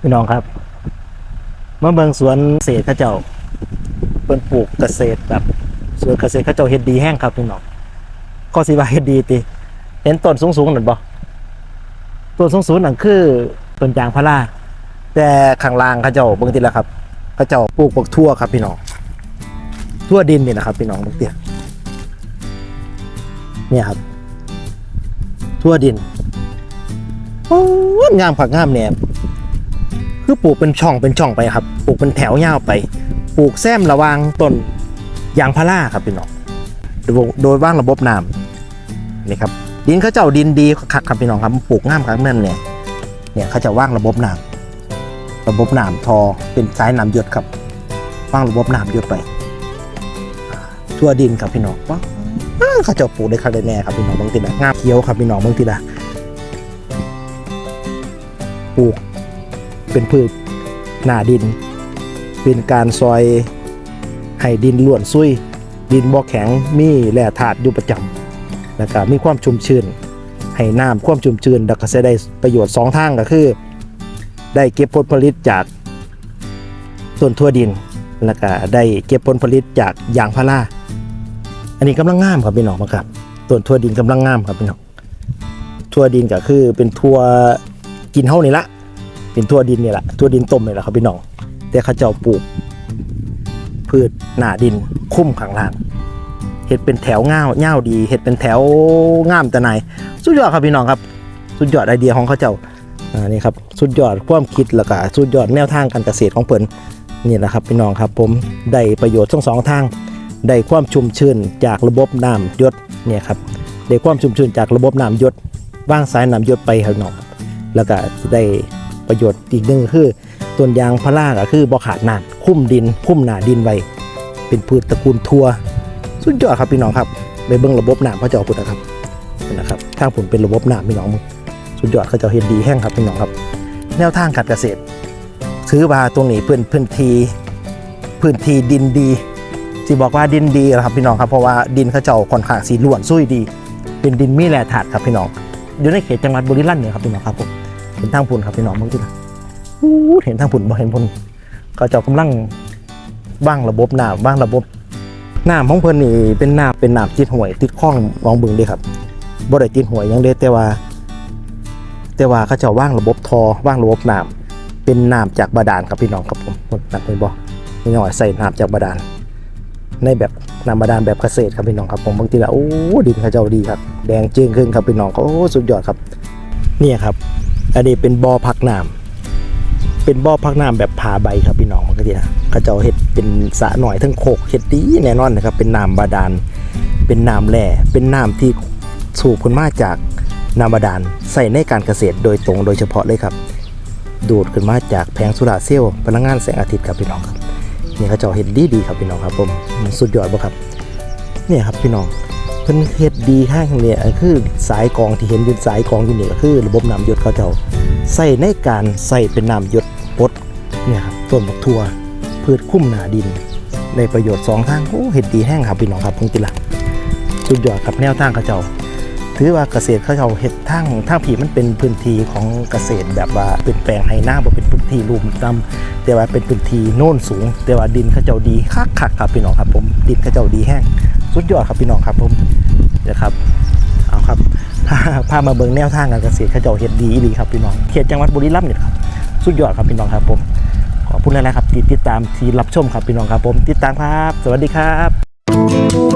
พี่น้องครับมาเบิงสวนเกษตรข้าเจ้าเพิ่นปลูกเกษตรแบบสวนเกษตรข้าเจ้าเฮ็ดดีแห้งครับพี่น้องข้อสิว่าเฮ็ดดีติเห็นต้นสูงๆนั่นบ่ต้นสูงๆนั่นคือต้นยางพาราแต่ข้างล่างเขาเจ้าเบิ่งติละครับเขาเจ้าปลูกพวกทั่วครับพี่น้องทั่วดินนี่นะครับ พี่น้องเบิ่งติเนี่ยครับ ทั่วดินโอ้งามผักงามเนี่ย คือปลูกเป็นช่องเป็นช่องไปครับ ปลูกเป็นแถวยาวไป ปลูกแซมระวางต้นยางพาราครับพี่น้องโดยว่างระบบน้ำนี่ครับดินเขาเจ้าดินดีคักครับพี่น้องครับปลูกง่ามครับนั่นเนี่ยเนี่ยเขาจะว่างระบบน้ำระบบน้ำทอเป็นสายน้ำหยดครับว่างระบบน้ำหยดไป ทั่วดินครับพี่น้องว้าเขาจะปลูกได้คักได้แน่ครับพี่น้องบางทีนะง่ามเขียวครับพี่น้องบางทีนะปลูก เป็นพืชหน้าดิน เป็นการซอยให้ดินล้วนซุย ดินบ่แข็งมีแร่ธาตุอยู่ประจำแล้วก็มีความชุ่มชื้นให้น้ำความชุ่มชื้นแล้วก็จะได้ประโยชน์สองทางก็คือ ได้เก็บผลผลิตจากต้นทั่วดินแล้วก็ได้เก็บผลผลิตจากยางพาราอันนี้กำลังงามครับพี่น้องครับต้นทั่วดินกำลังงามครับพี่น้องทั่วดินก็คือเป็นทั่วกินเฮานี่ละ เป็นทั่วดินนี่แหละทั่วดินต้มนี่แหละครับพี่น้องแต่เขาเจ้าปลูก พืชหนาดินคุ้มข้างล่างเห็ดเป็นแถวง่าวง่าดีเห็ดเป็นแถวง่ามแต่ไหนสุดยอดครับพี่น้องครับ สุดยอดไอเดียของเขาเจ้าอ่านี่ครับสุดยอดความคิดแล้วก็สุดยอดแนวทางการเกษตรของเพิ่นนี่แหละครับพี่น้องครับผมได้ประโยชน์ทั้งสองทางได้ความชุ่มชื้นจากระบบน้ำยศเนี่ยครับได้ความชุ่มชื้นจากระบบน้ำยศว่างสายน้ำยศไปครับน้องแล้วก็ได้ ประโยชน์อีกหนึ่งคือต้นยางพาราก็คือบ่ขาดน้ำคุ้มดิน คุ้มหนาดินไว้ เป็นพืชตระกูลทั่วสุดยอดครับพี่น้องครับไปเบิ่งระบบน้ำพระเจ้าพุทธครับนะครับทางผลเป็นระบบน้ำพี่น้องสุดยอดเขาเจ้าเห็นดีแห้งครับพี่น้องครับ แนวทางการเกษตรซื้อมาตรงนี้พื้นพื้นที่พื้นที่ดินดีที่บอกว่าดินดีนะครับพี่น้องครับเพราะว่าดินเขาเจ้าค่อนข้างสีล้วนซุยดี เป็นดินมีแร่ธาตุครับพี่น้องอยู่ในเขตจังหวัดบุรีรัมย์เนี่ยครับพี่น้องครับผม เห็นทางพุ่นครับพี่น้องเมื่อกี้นะเห็นทางพุ่นบ่เห็นพุ่นก็เจ้ากำลังว่างระบบน้ำว่างระบบน้ำของเพิ่นนี่เป็นน้ำเป็นน้ำติดห่วย ติดคลองหนองบึงเด้ครับบ่ได้ติดห่วยยังเด้แต่ว่า แต่ว่าเขาเจ้าว่างระบบทอว่างระบบน้ำเป็นน้ำจากบาดาลครับพี่น้องครับผมนั่นเป็นบ่นี่น้อยใส่น้ำจากบาดาลในแบบน้ำบาดาลแบบเกษตรครับพี่น้องครับผมบางทีละโอ้ดินเขาเจ้าดีครับ แดงจึ้งขึ้นครับพี่น้องก็โอ้สุดยอดครับ เนี่ยครับ อันนี้เป็นบ่อพักน้ำเป็นบ่อพักน้ำแบบผาใบครับพี่น้องมันก็ดีนะเขาจ้าเห็ดเป็นสะหน่อยทั้งโคกเห็ดดีแน่นอนนะครับ เป็นน้ำบาดาลเป็นน้ำแร่เป็นน้ำที่สูบขึ้นมาจากน้ำบาดาลใส่ในการเกษตรโดยตรงโดยเฉพาะเลยครับ ดูดขึ้นมาจากแผงโซลาเซลล์พลังงานแสงอาทิตย์ครับพี่น้องครับนี่เขาจ้าเห็ดดีดีๆครับพี่น้องครับผมสุดยอดบ่ครับเนี่ยครับพี่น้อง พิ่นเฮ็ดดีข้างเนี่ยคือสายกองที่เห็นอยู่สายกองอยู่นี่ก็คือ ระบบน้ำหยดเขาเจ้าใส่ในการใส่เป็นน้ำหยดปดเนี่ยครับต้นบักทั่วพืชคุ้มหนาดินในประโยชน์สองทางโอ้เฮ็ดดีแห้งครับพี่น้องครับพงติละสุดยอดครับแนวทางเขาเจ้าถือว่าเกษตรเขาเจ้าเฮ็ดทางทางผีมันเป็นพื้นที่ของเกษตรแบบว่าเป็นแปลงไฮนาบ่เป็นพื้นที่ลุ่มต่ำแต่ว่าเป็นพื้นที่โน่นสูง แต่ว่าดินเขาเจ้าดีคักๆครับพี่น้องครับผมดินเขาเจ้าดีแห้งสุดยอดครับพี่น้องครับผม เดี๋ยวครับเอาครับพาพามาเบิงแนวทางการเกษตรเขาเจ้าเฮ็ดดีดีครับพี่น้องเขตจังหวัดบุรีรัมย์เนี่ยครับสุดยอดครับพี่น้องครับผมขอบคุณหลายๆครับที่ติดตามที่รับชมครับพี่น้องครับผม ติดตามครับ สวัสดีครับ